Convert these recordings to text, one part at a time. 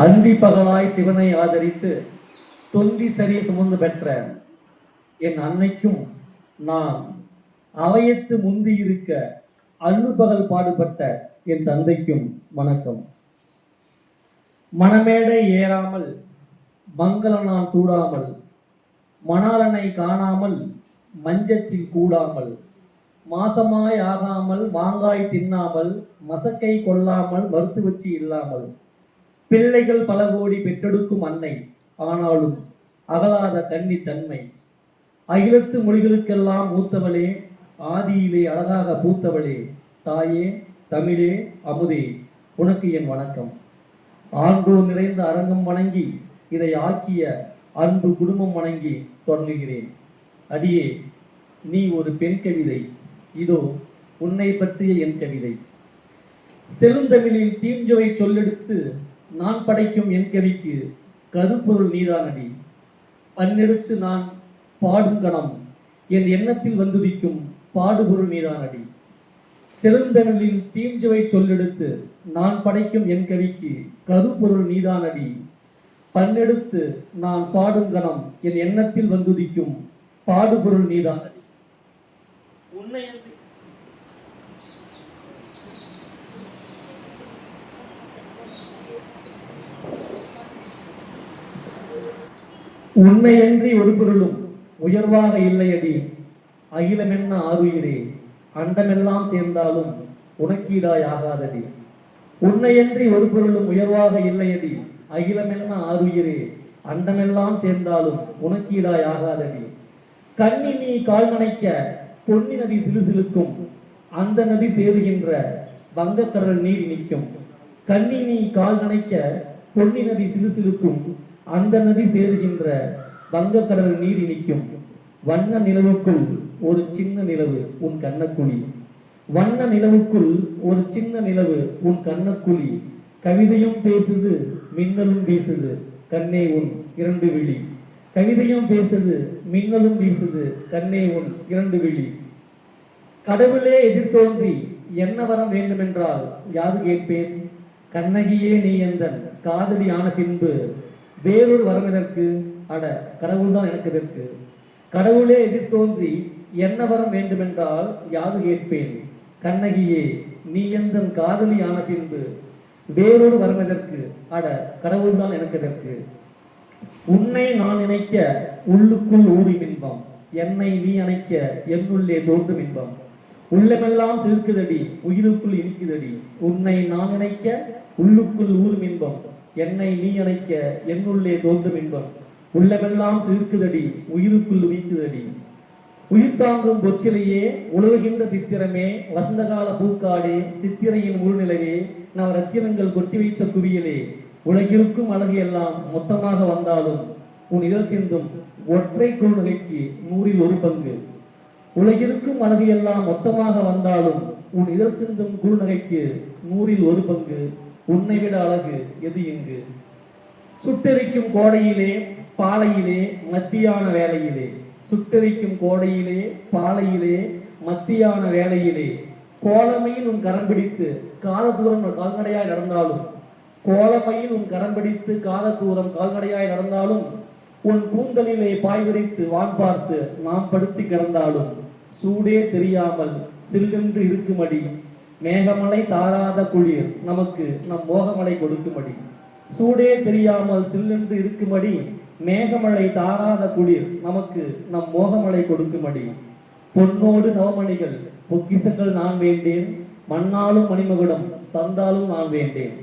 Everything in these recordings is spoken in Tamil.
அந்தி பகலாய் சிவனை ஆதரித்து தொந்தி சரி சுமந்து பெற்ற என் அன்னைக்கும் நான் அவையத்து முந்தி இருக்க அல்லுபகல் பகல் பாடுபட்ட என் தந்தைக்கும் வணக்கம். மணமேடை ஏறாமல் மங்கள சூடாமல் மணாலனை காணாமல் மஞ்சத்தில் கூடாமல் மாசமாய் ஆகாமல் மாங்காய் தின்னாமல் மசக்கை கொள்ளாமல் மருத்துவச்சி இல்லாமல் பிள்ளைகள் பல கோடி பெற்றெடுக்கும் அன்னை. ஆனாலும் அகலாத கன்னி தன்மை. அகிலத்து மொழிகளுக்கெல்லாம் மூத்தவளே ஆதியிலே அழகாக பூத்தவளே. தாயே தமிழே அமுதே உனக்கு என் வணக்கம். ஆண்டோர் நிறைந்த அரங்கம் வணங்கி இதை ஆக்கிய அன்பு குடும்பம் வணங்கி தொடங்குகிறேன். அடியே நீ ஒரு பெண் கவிதை. இதோ உன்னை பற்றிய என் கவிதை. செழுந்தமிழில் தீஞ்சுவை சொல்லெடுத்து நான் படைக்கும் என் கவிக்கு கருப்பொருள் நீதானடி. பன்னெடுத்து நான் பாடும் கணம் என் எண்ணத்தில் வந்துதிக்கும் பாடுபொருள் நீதானடி. செழுந்தமிழில் தீஞ்சுவை சொல்லெடுத்து நான் படைக்கும் என் கவிக்கு கருப்பொருள் நீதானடி. பன்னெடுத்து நான் பாடும் கணம் என் எண்ணத்தில் வந்துதிக்கும் பாடுபொருள் நீதானடி. உன்னை உண்மையன்றி ஒரு பொருளும் உயர்வாக இல்லையடி. அகிலமென்ன ஆறுயிரே? அண்டமெல்லாம் சேர்ந்தாலும் உனக்கீடாய் ஆகாதடி உன்னையன்றி ஒரு பொருளும் உயர்வாக இல்லையடி. அகிலமென்ன ஆறுயிரே? அண்டமெல்லாம் சேர்ந்தாலும் உனக்கீடாய் ஆகாதடி கண்ணி நீ கால் நனைக்க பொன்னி நதி சிலுசிலுக்கும் அந்த நதி சேருகின்ற வங்கக்கடல் நீர் நிற்கும் கண்ணி நீ கால் நனைக்க பொன்னி நதி சிலுசிலுக்கும் அந்த நதி சேருகின்ற வங்கக்கடல் நீர் இனிக்கும். வண்ண நிலவுக்குள் ஒரு சின்ன நிலவு உன் கண்ணக்குழி. வண்ண நிலவுக்குள் ஒரு சின்ன நிலவு உன் கண்ணக்குழி. கவிதையும் பேசுது மின்னலும் வீசுது கண்ணே உன் இரண்டு விழி. கவிதையும் பேசுது மின்னலும் வீசுது கண்ணே உன் இரண்டு விழி. கடவுளே எதிர்த்தோன்றி என்ன வரம் வேண்டுமென்றால் யாது கேட்பேன்? கண்ணகியே நீ எந்தன்? காதலி ஆன பின்பு வேறொரு வரம் எதற்கு அட கடவுள் தான் எனக்கு எதற்கு கடவுளே எதிர்த்தோன்றி என்ன வரம் வேண்டுமென்றால் யாது கேட்பேன்? கண்ணகியே நீ எந்தன் காதலி ஆன பின்பு வேறொரு வரம் எதற்கு அட கடவுள் தான் எனக்கு எதற்கு உன்னை நான் நினைக்க உள்ளுக்குள் ஊறி இன்பம் என்னை நீ அணைக்க என்னுள்ளே தோன்றும் இன்பம். உள்ளமெல்லாம் சிறுக்குதடி உயிருக்குள் இனிக்குதடி. உன்னை நான் நினைக்க உள்ளுக்குள் ஊறும் இன்பம். என்னை நீ அணைக்க என்னுள்ளே தோன்றும் இன்பம். உள்ளமெல்லாம் சிரிக்குதடி உயிருக்குள் உயிக்குதடி உயிர் தாங்கும் பொச்சிலையே உழவுகின்ற சித்திரமே வசந்தகால பூக்காடே சித்திரையின் முழுநிலவே நாம் ரத்தினங்கள் கொட்டி வைத்த குவியலே. உலகிருக்கும் அழகு எல்லாம் மொத்தமாக வந்தாலும் உன் இதழ் சிந்தும் ஒற்றை குறுநகைக்கு நூறில் ஒரு பங்கு. உலகிருக்கும் அழகு எல்லாம் மொத்தமாக வந்தாலும் உன் இதழ் சிந்தும் குறுநகைக்கு நூறில் ஒரு பங்கு. உன்னை விட அழகு எது இங்கு? சுட்டெரிக்கும் கோடையிலே பாலையிலே மத்தியான வேலையிலே சுட்டெரிக்கும் கோடையிலே பாலையிலே மத்தியான வேலையிலே கோலமையில் உன் கரம் பிடித்து காத தூரம் கால்நடையாய் நடந்தாலும் கோலமையில் உன் கரம் பிடித்து காத தூரம் கால்நடையாய் நடந்தாலும் உன் கூந்தலிலே பாய் விரித்து வான் பார்த்து நாம் படுத்து கிடந்தாலும் சூடே தெரியாமல் சில்லென்று இருக்குமடி. மேகமலை தாராத குளிர் நமக்கு நம் மோகமலை கொடுக்கும்படி. சூடே தெரியாமல் சில்லென்று இருக்கும்படி மேகமலை தாராத குளிர் நமக்கு நம் மோகமலை கொடுக்கும்படி. பொன்னோடு நவமணிகள் பொக்கிசங்கள் நான் வேண்டேன் மண்ணாலும் மணிமகுடம் தந்தாலும் நான் வேண்டேன்.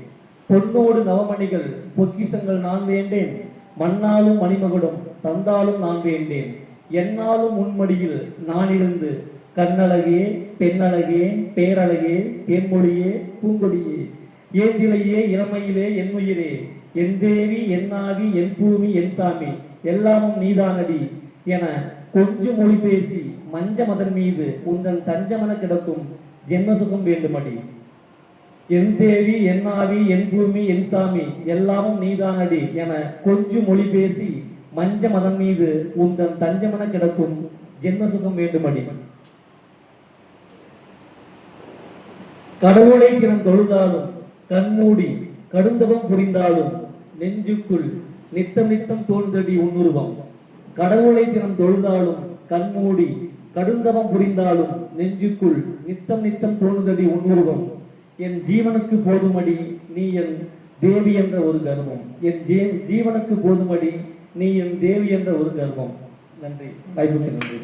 பொன்னோடு நவமணிகள் பொக்கிசங்கள் நான் வேண்டேன் மண்ணாலும் மணிமகுடம் தந்தாலும் நான் வேண்டேன். என்னாலும் உன்மடியில் நான் இருந்து கண்ணழகே பெண்ணழகே பேரழகே தேன்மொழியே பூங்கொடியே. ஏந்திலையே இளமையிலே என் உயிரே. என் தேவி என் ஆவி என் பூமி என் சாமி. எல்லாமும் நீதானடி என கொஞ்சம் மொழி பேசி மஞ்ச மதன் மீது உந்தன் தஞ்சமன கிடக்கும் ஜென்ம சுகம் வேண்டுமடி. என் தேவி என் ஆவி என் பூமி என் சாமி எல்லாமும் நீதானடி என கொஞ்சம் மொழி பேசி மஞ்ச மதம் மீது உந்தன் தஞ்சமன கிடக்கும் ஜென்ம சுகம் வேண்டுமடி. கடவுளை தினம் தொழுதாலும் கண்மூடி கடுந்தவம் புரிந்தாலும் நெஞ்சுக்குள் நித்தம் நித்தம் தோன்றடி உன்னுருவம். கடவுளை தினம் தொழுதாலும் கண்மூடி கடுந்தவம் புரிந்தாலும் நெஞ்சுக்குள் நித்தம் நித்தம் தோணுதடி உன்னுருவம். என் ஜீவனுக்கு போதுமடி நீ என் தேவி என்ற ஒரு கர்வம். என் ஜீ ஜீவனுக்கு போதுமடி நீ என் தேவி என்ற ஒரு கர்வம். நன்றி. வாய்ப்புக்கு நன்றி.